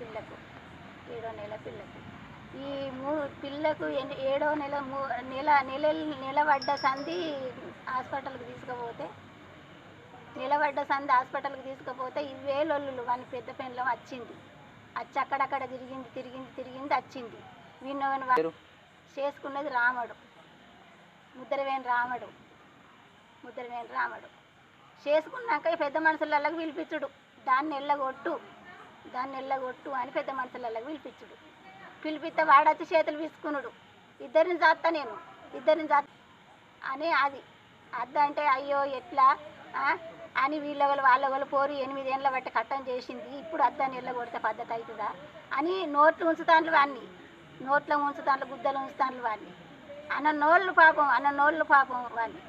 పిల్లకు ఏడో నెల పిల్లకు. ఈ మూ పిల్లకు ఏడో నెల మూ నెల నెల నిలబడ్డ సంధి హాస్పిటల్కి తీసుకుపోతే నిలబడ్డ సంధి హాస్పిటల్కి తీసుకుపోతే ఇవే లొల్లులు. వాని పెద్ద పెన్లం వచ్చింది వచ్చి అక్కడక్కడ తిరిగింది తిరిగింది తిరిగింది వచ్చింది వీణ్ణవని చేసుకున్నది రాముడు. ముద్రవేణి రాముడు. ముద్రవేణి రాముడు. చేసుకున్నాక పెద్ద మనుషులకి పిలిపించుడు. దాన్ని ఎల్లగొట్టు. దాన్ని ఎల్లగొట్టు అని పెద్ద మనుషులలో పిలిపించుడు. పిలిపిస్తే వాడొచ్చి చేతులు విసుకునుడు ఇద్దరిని జాత్తా నేను. ఇద్దరిని చేస్తా అని అది. అద్దంటే అయ్యో ఎట్లా? అని వీళ్ళ వాళ్ళు వాళ్ళ వాళ్ళు పోరు ఎనిమిదేళ్ళ బట్టి కట్టం చేసింది. ఇప్పుడు అద్దాన్ని ఎల్లగొడితే పద్ధతి అవుతుందా అని నోట్లు ఉంచుతాను వాడిని నోట్లో ఉంచుతాండ్లు గుద్దలు ఉంచుతాను వాడిని అన్న నోళ్ళు పాపం అన్న నోళ్ళు పాపం వాడిని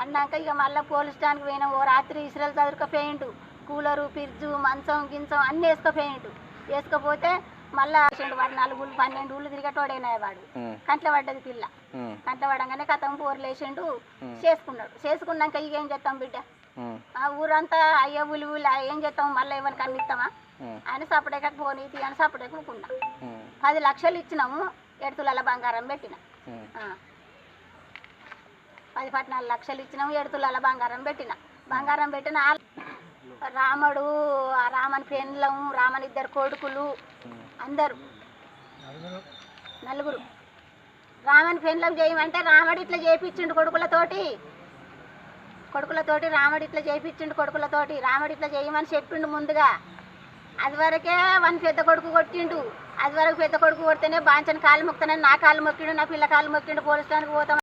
అన్నాక ఇక మళ్ళీ పోలీస్ స్టాండ్కి పోయినా. ఓ రాత్రి ఇసురలు చదురుకపోయిండు కూలరు ఫ్రిడ్జు మంచం గించం అన్నీ వేసుకపోయిండు. వేసుకపోతే మళ్ళా వాడు నలుగురు పన్నెండు ఊళ్ళు తిరిగటోడైనా వాడు. కంట్ల పడ్డది పిల్ల. కంట్ల పడంగానే కథం పోర్లేసిండు చేసుకున్నాడు. చేసుకున్నాక ఇక ఏం చేస్తాం బిడ్డ? ఆ ఊరంతా అయ్యో ఉలి ఉలి ఏం చేస్తాం? మళ్ళీ ఎవరికి అన్నిస్తామా ఉమ్, అని సపడేక పోనీ అని సపడేక ఊకున్నా ఉమ్, పది లక్షలు ఇచ్చినాము ఎడుతుల బంగారం పెట్టిన. పది పద్నాలుగు లక్షలు ఇచ్చినాము ఎడుతుల బంగారం పెట్టిన. బంగారం పెట్టిన ఆ రాముడు ఆ రామని పెండ్లం రామని ఇద్దరు కొడుకులు అందరు. నలుగురు. రామని పెండ్లం చేయమంటే రాముడు ఇట్లా చేయించిండు కొడుకులతోటి. కొడుకులతోటి రాముడు ఇట్లా చేయించిండు కొడుకులతోటి. రాముడు ఇట్లా చేయమని చెప్పిండు ముందుగా. అది వరకే వన్ పెద్ద కొడుకు కొట్టిండు. అది వరకు పెద్ద కొడుకు కొడితేనే బాంచని కాలు మొక్కుతానని నా కాలు మొక్కిండు నా పిల్ల కాలు మొక్కిండు పోలీస్ స్టేషన్కి పోతాం